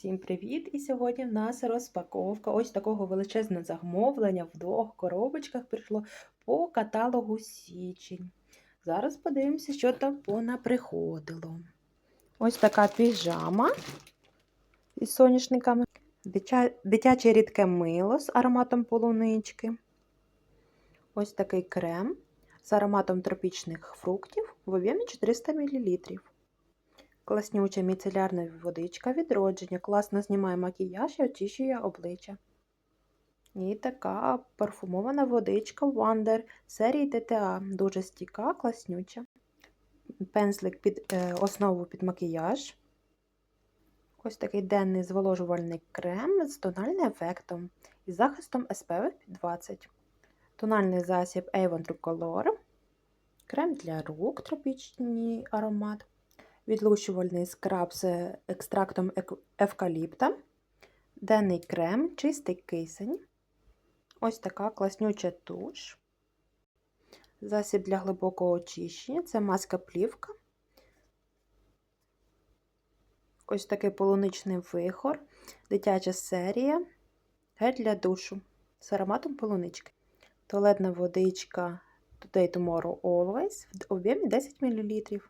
Всім привіт! І сьогодні в нас розпаковка ось такого величезного замовлення в двох коробочках прийшло по каталогу січень. Зараз подивимося, що там понаприходило. Ось така піжама із соняшниками, Дитя... дитяче рідке мило з ароматом полунички. Ось такий крем з ароматом тропічних фруктів в об'ємі 400 мл. Класнюча міцелярна водичка відродження. Класно знімає макіяж і очищує обличчя. І така парфумована водичка Wonder серії ТТА. Дуже стійка, класнюча. Пензлик під е, основу під макіяж. Ось такий денний зволожувальний крем з тональним ефектом і захистом SPF 20. Тональний засіб Avon True Color. Крем для рук, тропічний аромат відлущувальний скраб з екстрактом евкаліпта, денний крем, чистий кисень. Ось така класнюча туш. Засіб для глибокого очищення це маска плівка. Ось такий полуничний вихор, дитяча серія, гель для душу з ароматом полунички. Туалетна водичка Today Tomorrow Always в об'ємі 10 мл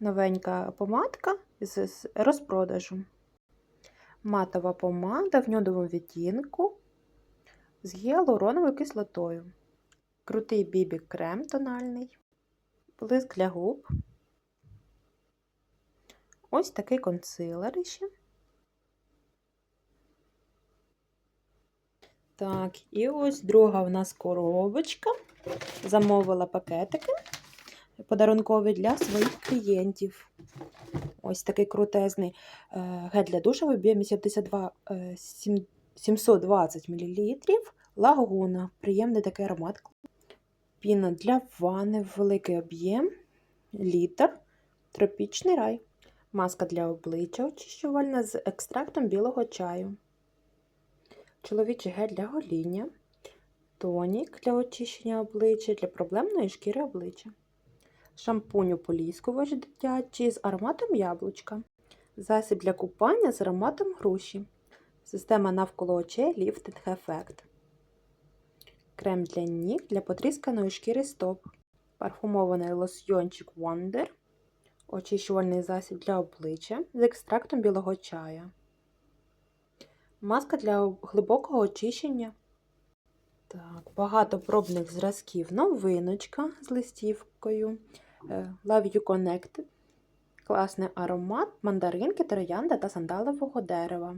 новенька помадка з розпродажу. Матова помада в нюдовому відтінку з гіалуроновою кислотою. Крутий бібі крем тональний, блиск для губ. Ось такий консилер ще. Так, і ось друга в нас коробочка. Замовила пакетики подарунковий для своїх клієнтів. Ось такий крутезний е, гель для душу в об'ємі 72, 720 мл. Лагуна. Приємний такий аромат. Піна для ванни, великий об'єм, літр, тропічний рай. Маска для обличчя очищувальна з екстрактом білого чаю. Чоловічий гель для гоління, тонік для очищення обличчя, для проблемної шкіри обличчя шампунь ополіскувач дитячий з ароматом яблучка, засіб для купання з ароматом груші, система навколо очей ліфтинг ефект, крем для ніг для потрісканої шкіри стоп, парфумований лосьйончик Wonder, очищувальний засіб для обличчя з екстрактом білого чая, маска для глибокого очищення. Так, Багато пробних зразків. Новиночка з листівкою. Love You Connected. Класний аромат, мандаринки, троянда та сандалового дерева.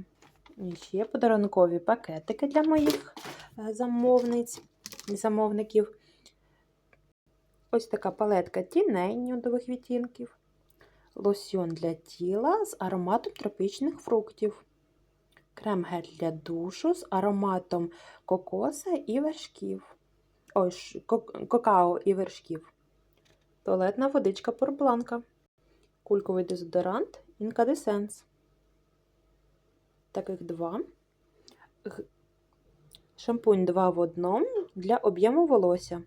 І ще подарункові пакетики для моїх е, замовниць замовників. Ось така палетка тіней нюдових відтінків. Лосьон для тіла з ароматом тропічних фруктів. Крем-гель для душу з ароматом кокоса і вершків. Ой, какао і вершків туалетна водичка порбланка, кульковий дезодорант Incandescence. Таких два. Шампунь 2 в одному для об'єму волосся.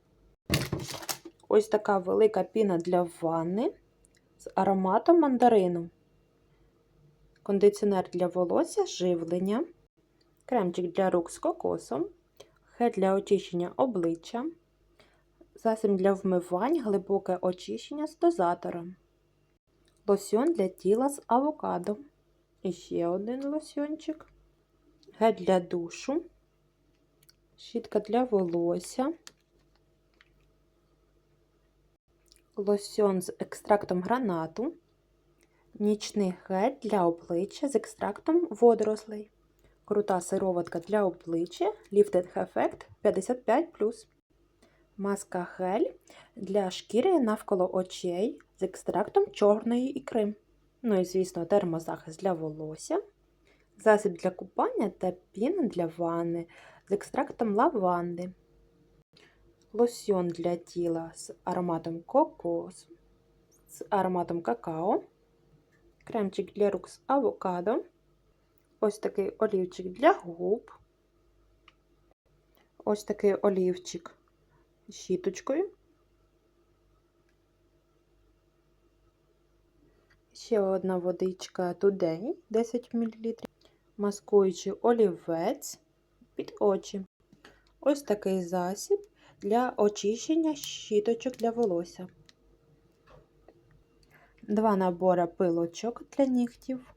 Ось така велика піна для ванни з ароматом мандарину. Кондиціонер для волосся, живлення, кремчик для рук з кокосом, гель для очищення обличчя засіб для вмивань, глибоке очищення з дозатором, лосьон для тіла з авокадо. І ще один лосьончик, гель для душу, щітка для волосся, лосьон з екстрактом гранату, нічний гель для обличчя з екстрактом водорослей, крута сироватка для обличчя, ліфтинг ефект 55 Маска гель для шкіри навколо очей з екстрактом чорної ікри. Ну і, звісно, термозахист для волосся, засіб для купання та піна для ванни з екстрактом лаванди, лосьон для тіла з ароматом кокос, з ароматом какао, кремчик для рук з авокадо, ось такий олівчик для губ, ось такий олівчик щіточкою. Ще одна водичка Today 10 мл. маскуючий олівець під очі. Ось такий засіб для очищення щіточок для волосся. Два набори пилочок для нігтів.